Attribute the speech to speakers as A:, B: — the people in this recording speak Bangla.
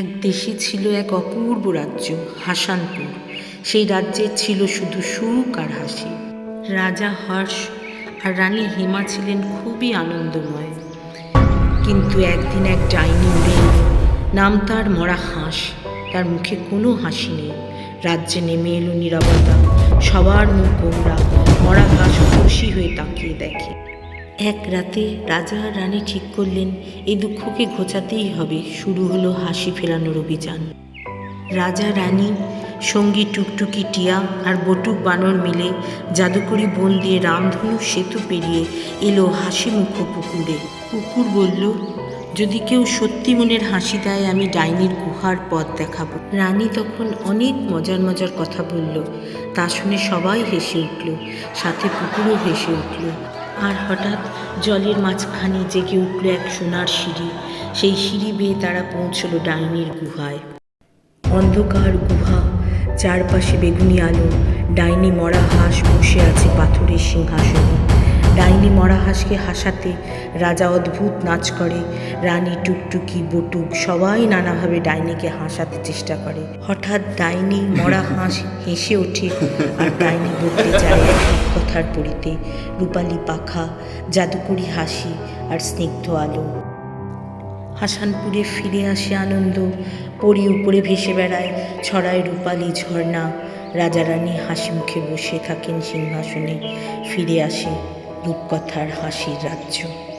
A: এক দেশে ছিল এক অপূর্ব রাজ্য, হাসানপুর। সেই রাজ্যে ছিল শুধু সুখ আর হাসি। রাজা হর্ষ আর রানী হেমা ছিলেন খুবই আনন্দময়। কিন্তু একদিন এক ডাইনি উড়ে। নাম তার মরা হাঁস, তার মুখে কোনো হাসি নেই। রাজ্যে নেমে এলো নীরবতা। সবার মুখ গোমরা মরা হাঁস খুশি হয়ে তাকিয়ে দেখে। এক রাতে রাজা আর রানী ঠিক করলেন, এই দুঃখকে ঘোচাতেই হবে, শুরু হলো হাসি ফেরানোর অভিযান। রাজা, রানী, সঙ্গী, টুকটুকি, টিয়া আর বটুক, বানর মিলে জাদুকরি বন দিয়ে রামধনু সেতু পেরিয়ে এলো হাসি মুখ পুকুরে। পুকুর বলল, যদি কেউ সত্যি মনের হাসি দেয়, আমি ডাইনির গুহার পথ দেখাবো। রানী তখন অনেক মজার মজার কথা বলল। তা শুনে সবাই হেসে উঠল, সাথে পুকুরও হেসে উঠল। আর হঠাৎ জলের মাঝখানে জেগে উঠল এক সোনার সিঁড়ি। সেই সিঁড়ি বেয়ে তারা পৌঁছলো ডাইনির গুহায়। অন্ধকার গুহা, চারপাশে বেগুনি আলো, ডাইনি মরা হাঁস বসে আছে পাথরের সিংহাসনে। ডাইনি মরা হাঁসকে হাসাতে রাজা অদ্ভুত নাচ করে। রানী টুকটুকি, বটুক সবাই নানাভাবে ডাইনিকে হাসাতে চেষ্টা করে। হঠাৎ ডাইনি, মরা হাঁস হেসে ওঠে আর ডাইনি বলতে চায় কথার পড়িতে রূপালি পাখা, জাদুকরি হাসি আর স্নিগ্ধ আলো। হাসানপুরে ফিরে আসে আনন্দ। পরি উপরে ভেসে বেড়ায়, ছড়ায় রূপালি ঝর্ণা। রাজা রানী হাসি মুখে বসে থাকেন সিংহাসনে। ফিরে আসে রূপকথার হাসির রাজ্য।